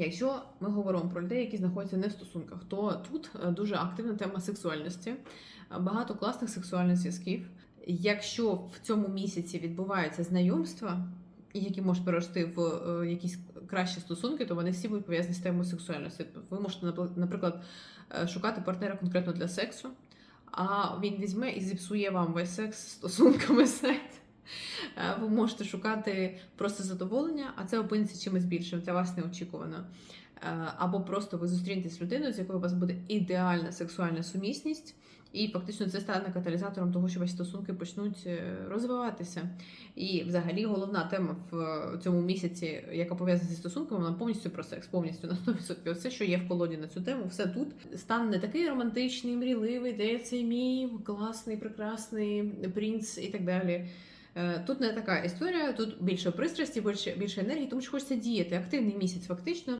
Якщо ми говоримо про людей, які знаходяться не в стосунках, то тут е, дуже активна тема сексуальності, Е, багато класних сексуальних зв'язків. Якщо в цьому місяці відбуваються знайомства, які можуть перерости в е, якісь кращі стосунки, то вони всі будуть пов'язані з темою сексуальності. Ви можете, наприклад, шукати партнера конкретно для сексу, а він візьме і зіпсує вам весь секс стосунками сайт. Е, Ви можете шукати просто задоволення, а це опиниться чимось більшим для вас неочікувано. Е, Або просто ви зустрінетесь з людиною, з якою у вас буде ідеальна сексуальна сумісність, і фактично це стане каталізатором того, що ваші стосунки почнуть е, розвиватися. І взагалі головна тема в цьому місяці, яка пов'язана зі стосунками, вона повністю про секс, повністю на 100%. Все, що є в колоді на цю тему, все тут. Стан не такий романтичний, мрійливий, де цей мій класний, прекрасний принц і так далі. Е, Тут не така історія, тут більше пристрасті, більше, більше енергії, тому що хочеться діяти. Активний місяць, фактично.